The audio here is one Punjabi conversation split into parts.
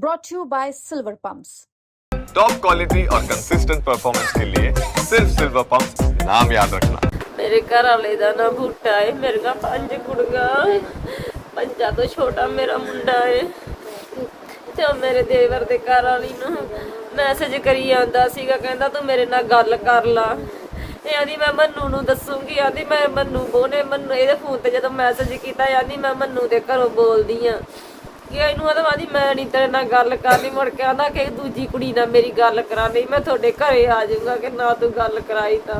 brought to you by Silver Pumps. Top quality और कंसिस्टेंट परफॉर्मेंस के लिए सिर्फ सिल्वर पंप नाम याद रखना ਮੇਰੇ ਘਰ ਵਾਲੇ ਦਾ ਨਾਂ ਬੂਟਾ ਹੈ ਮੇਰੇ ਕੋਲ ਪੰਜ ਕੁੜੀਆਂ ਪੰਜਾਂ ਤੋਂ ਛੋਟਾ ਮੇਰਾ ਮੁੰਡਾ ਹੈ ਤੇ ਉਹ ਮੇਰੇ ਦੇਵਰ ਦੇ ਘਰ ਵਾਲੀ ਨੂੰ ਮੈਸੇਜ ਕਰੀ ਜਾਂਦਾ ਸੀਗਾ ਕਹਿੰਦਾ ਤੂੰ ਮੇਰੇ ਨਾਲ ਗੱਲ ਕਰ ਲਾ ਇਹ ਆਂਦੀ ਮੈਂ ਮੰਨੂ ਨੂੰ ਦੱਸੂਗੀ ਆਂਦੀ ਮੈਂ ਮੰਨੂ ਬੋਨੇ ਮੰਨੂ ਇਹਦੇ ਫੋਨ ਤੇ ਜਦੋਂ ਮੈਸੇਜ ਕੀਤਾ ਆਂਦੀ ਮੈਂ ਮੰਨੂ ਦੇ ਘਰੋਂ ਬੋਲਦੀ ਆ ਕਿ ਇਹਨੂੰ ਆਦਾ ਆਂਦੀ ਮੈਂ ਨਹੀਂ ਤੇਰੇ ਨਾਲ ਗੱਲ ਕਰਨੀ। ਮੁੜ ਕੇ ਆਂਦਾ ਕਿ ਦੂਜੀ ਕੁੜੀ ਨਾਲ ਮੇਰੀ ਗੱਲ ਕਰਾ ਲਈ ਮੈਂ ਤੁਹਾਡੇ ਘਰੇ ਆ ਜਾਊਂਗਾ ਕਿ ਨਾ ਤੂੰ ਗੱਲ ਕਰਾਈ ਤਾਂ।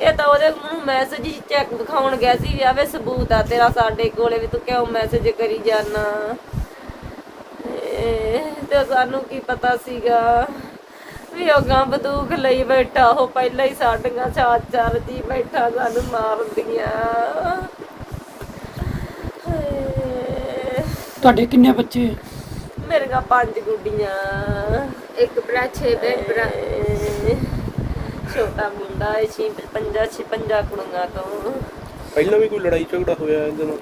ਇਹ ਤਾਂ ਉਹਦੇ ਨੂੰ ਮੈਸੇਜ ਹੀ ਚੈੱਕ ਦਿਖਾਉਣ ਗਿਆ ਸੀ ਵੀ ਆਵੇ ਸਬੂਤ ਆ ਤੇਰਾ ਸਾਡੇ ਕੋਲੇ ਵੀ ਤੂੰ ਕਿਉਂ ਮੈਸੇਜ ਕਰੀ ਇਹ ਤੇ ਸਾਨੂੰ ਕੀ ਪਤਾ ਸੀਗਾ ਵੀ ਉਹ ਗਾਂ ਬੰਦੂਕ ਲਈ ਬੈਠਾ ਉਹ ਪਹਿਲਾਂ ਹੀ ਸਾਡੀਆਂ ਚਾਰ ਚਾਰ ਦੀ ਬੈਠਾ ਸਾਨੂੰ ਮਾਰਦੀਆਂ। ਤੁਹਾਡੇ ਕਿੰਨੇ ਬੱਚੇ ਮੇਰੇ ਕੋਲ ਪੰਜ ਗੁੱਡੀਆਂ। ਇੱਕ ਭਰਾ ਛੇ ਭੈਣ ਭਰਾ। ਛੋਟਾ ਮੁੰਡਾ ਹੈ ਛੇ ਪੰਜਾ ਛੇ ਪੰਜਾ ਕੁੜੀਆਂ ਤੋਂ। ਪਹਿਲਾਂ ਵੀ ਕੋਈ ਲੜਾਈ ਝਗੜਾ ਹੋਇਆ ਇਹਦੇ ਨਾਲ?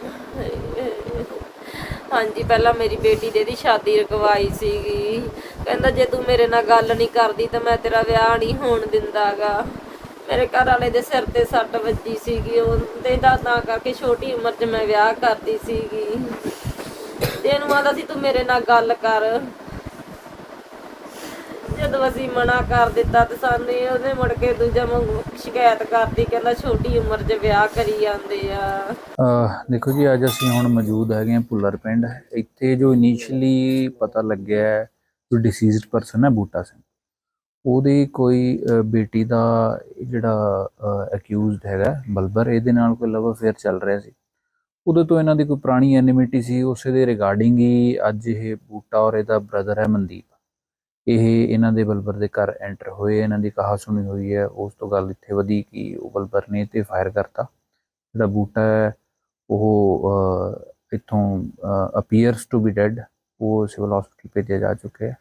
ਹਾਂਜੀ ਪਹਿਲਾਂ ਮੇਰੀ ਬੇਟੀ ਦੇ ਦੀ ਸ਼ਾਦੀ ਰਕਵਾਈ ਸੀਗੀ। ਕਹਿੰਦਾ ਜੇ ਤੂੰ ਮੇਰੇ ਨਾਲ ਗੱਲ ਨਹੀਂ ਕਰਦੀ ਤਾਂ ਮੈਂ ਤੇਰਾ ਵਿਆਹ ਨਹੀਂ ਹੋਣ ਦਿੰਦਾਗਾ। ਮੇਰੇ ਘਰ ਵਾਲੇ ਦੇ ਸਿਰ ਤੇ ਸੱਟ ਵੱਜੀ ਸੀਗੀ। ਉਹਦੇ ਦਾ ਤਾਂ ਕਰਕੇ ਛੋਟੀ ਉਮਰ 'ਚ ਮੈਂ ਵਿਆਹ ਕਰਦੀ ਸੀਗੀ। ਤੇ ਇਹਨੂੰ ਆਦਾ ਸੀ ਤੂੰ ਮੇਰੇ ਨਾਲ ਗੱਲ ਕਰ। ਜਦੋਂ ਅਸੀਂ ਮਨਾ ਕਰ ਦਿੱਤਾ ਤੇ ਸਾਨੂੰ ਉਹਨੇ ਮੁੜ ਕੇ ਦੂਜਾ ਸ਼ਿਕਾਇਤ ਕਰਤੀ, ਕਹਿੰਦਾ ਛੋਟੀ ਉਮਰ 'ਚ ਵਿਆਹ ਕਰੀ ਜਾਂਦੇ ਆ। ਦੇਖੋ ਜੀ, ਅੱਜ ਅਸੀਂ ਹੁਣ ਮੌਜੂਦ ਹੈਗੇ ਹਾਂ ਭੁੱਲਰ ਪਿੰਡ। ਇੱਥੇ ਜੋ ਇਨੀਸ਼ੀਅਲੀ ਪਤਾ ਲੱਗਿਆ ਜੋ ਡਿਸੀਜ਼ਡ ਪਰਸਨ ਹੈ ਬੂਟਾ ਸਿੰਘ, ਉਹਦੀ ਕੋਈ ਬੇਟੀ ਦਾ ਜਿਹੜਾ ਅਕਿਊਜ਼ਡ ਹੈਗਾ, ਬਲਬਰ, ਇਹਦੇ ਨਾਲ ਕੋਈ ਲਵ ਅਫੇਅਰ ਚੱਲ ਰਿਹਾ ਸੀ। ਉਹਦੇ ਤੋਂ ਇਹਨਾਂ ਦੀ ਕੋਈ ਪੁਰਾਣੀ ਐਨਿਮਿਟੀ ਸੀ, ਉਸੇ ਦੇ ਰਿਗਾਰਡਿੰਗ ਹੀ ਅੱਜ ਇਹ ਬੂਟਾ ਔਰ ਇਹਦਾ ਬ੍ਰਦਰ ਹੈ ਮਨਦੀਪ। ਇਹ ਇਹਨਾਂ ਦੇ ਬਲਬਰ ਦੇ ਘਰ ਐਂਟਰ ਹੋਏ ਇਹਨਾਂ ਦੀ ਕਹਾ ਸੁਣੀ ਹੋਈ ਹੈ। ਉਸ ਤੋਂ ਗੱਲ ਇੱਥੇ ਵਧੀ ਕਿ ਉਹ ਬਲਬਰ ਨੇ ਤੇ ਫਾਇਰ ਕਰਤਾ। ਜਿਹੜਾ ਬੂਟਾ ਹੈ ਉਹ ਅਹ, ਇੱਥੋਂ ਅਪੀਅਰਸ ਟੂ ਬੀ ਡੈਡ ਉਹ ਸਿਵਲ ਹਸਪੀਟਲ ਭੇਜਿਆ ਜਾ ਚੁੱਕਿਆ ਹੈ।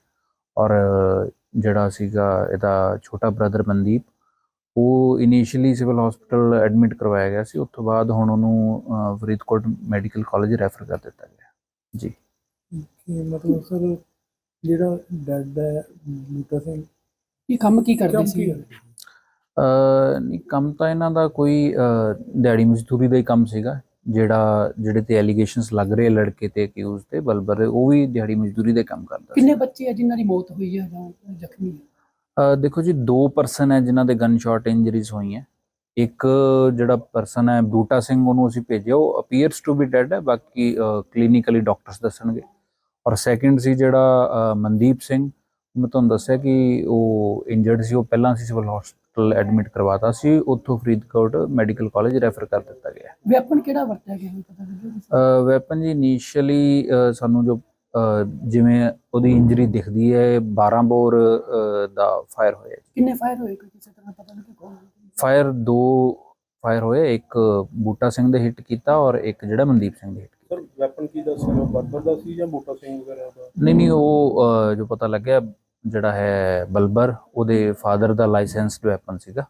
ਔਰ ਜਿਹੜਾ ਸੀਗਾ ਇਹਦਾ ਛੋਟਾ ਬ੍ਰਦਰ ਮਨਦੀਪ ਉਹ ਇਨੀਸ਼ੀਅਲੀ ਸਿਵਲ ਹਸਪੀਟਲ ਐਡਮਿਟ ਕਰਵਾਇਆ ਗਿਆ ਸੀ। ਉਸ ਤੋਂ ਬਾਅਦ ਹੁਣ ਉਹਨੂੰ ਫਰੀਦਕੋਟ ਮੈਡੀਕਲ ਕਾਲਜ ਰੈਫਰ ਕਰ ਦਿੱਤਾ ਗਿਆ। ਜੀ। ਮਤਲਬ ਸਰ ਜਿਹੜਾ ਡੈਡ ਹੈ ਬੂਟਾ ਸਿੰਘ? ਇਹ ਕੰਮ ਕੀ ਕਰਦੇ ਸੀ? ਅਹ ਨਹੀਂ ਕੰਮ ਤਾਂ ਇਹਨਾਂ ਦਾ ਕੋਈ ਦਿਹਾੜੀ ਮਜ਼ਦੂਰੀ ਦਾ ਹੀ ਕੰਮ ਸੀਗਾ। ਜਿਹੜਾ ਜਿਹੜੇ ਤੇ ਐਲੀਗੇਸ਼ਨਸ ਲੱਗ ਰਹੇ ਲੜਕੇ ਤੇ ਅਕਿਊਜ਼ ਤੇ ਬਲਬਰ ਉਹ ਵੀ ਦਿਹਾੜੀ ਮਜ਼ਦੂਰੀ ਦੇ ਕੰਮ ਕਰਦਾ ਸੀ। ਕਿੰਨੇ ਬੱਚੇ ਆ ਜਿਨ੍ਹਾਂ ਦੀ ਮੌਤ ਹੋਈ ਹੈ ਜਾਂ ਜ਼ਖਮੀ ਦੇਖੋ ਜੀ ਦੋ ਪਰਸਨ ਹੈ ਜਿਨ੍ਹਾਂ ਦੇ ਗਨ ਸ਼ਾਟ ਇੰਜਰੀਜ਼ ਹੋਈਆਂ। ਇੱਕ ਜਿਹੜਾ ਪਰਸਨ ਹੈ ਬੂਟਾ ਸਿੰਘ ਉਹਨੂੰ ਅਸੀਂ ਭੇਜਿਆ ਉਹ ਅਪੀਅਰਸ ਟੂ ਬੀ ਡੈਡ ਹੈ ਬਾਕੀ ਕਲੀਨਿਕਲੀ ਡਾਕਟਰਸ ਦੱਸਣਗੇ। ਔਰ ਸੈਕਿੰਡ ਸੀ ਜਿਹੜਾ ਮਨਦੀਪ ਸਿੰਘ। ਮੈਂ ਤੁਹਾਨੂੰ ਦੱਸਿਆ ਕਿ ਉਹ ਇੰਜਰਡ ਸੀ ਉਹ ਪਹਿਲਾਂ ਸੀ ਸਿਵਲ ਹਸਪੀਟਲ ਐਡਮਿਟ ਕਰਵਾਤਾ ਸੀ। ਉੱਥੋਂ ਫਰੀਦਕੋਟ ਮੈਡੀਕਲ ਕਾਲਜ ਰੈਫਰ ਕਰ ਦਿੱਤਾ ਗਿਆ। ਵੈਪਨ ਕਿਹੜਾ ਵਰਤਿਆ ਗਿਆ ਪਤਾ ਲੱਗਿਆ ਵੈਪਨ ਜੀ ਇਨੀਸ਼ੀਅਲੀ ਸਾਨੂੰ ਜੋ ਜਿਵੇਂ ਉਹਦੀ ਇੰਜਰੀ ਦਿਖਦੀ ਹੈ 12 ਬੋਰ ਦਾ ਫਾਇਰ ਹੋਇਆ ਕਿੰਨੇ ਫਾਇਰ ਹੋਏ ਕੋਈ ਕਿਸੇ ਤਰ੍ਹਾਂ ਪਤਾ ਲੱਗਿਆ ਕੌਣ ਫਾਇਰ ਦੋ ਫਾਇਰ ਹੋਏ ਇੱਕ ਬੂਟਾ ਸਿੰਘ ਦੇ ਹਿੱਟ ਕੀਤਾ ਔਰ ਇੱਕ ਜਿਹੜਾ ਮਨਦੀਪ ਸਿੰਘ ਦੇ ਸਰ ਵੈਪਨ ਕੀ ਦਾ ਸੀ? ਉਹ ਬਰਬਰ ਦਾ ਸੀ ਜਾਂ ਬੂਟਾ ਸਿੰਘ ਵਗੈਰਾ ਦਾ? ਨਹੀਂ ਨਹੀਂ ਉਹ ਅਹ, ਜੋ ਪਤਾ ਲੱਗਿਆ ਜਿਹੜਾ ਹੈ ਬਲਬਰ ਉਹਦੇ ਫਾਦਰ ਦਾ ਲਾਇਸੈਂਸਡ ਵੈਪਨ ਸੀਗਾ।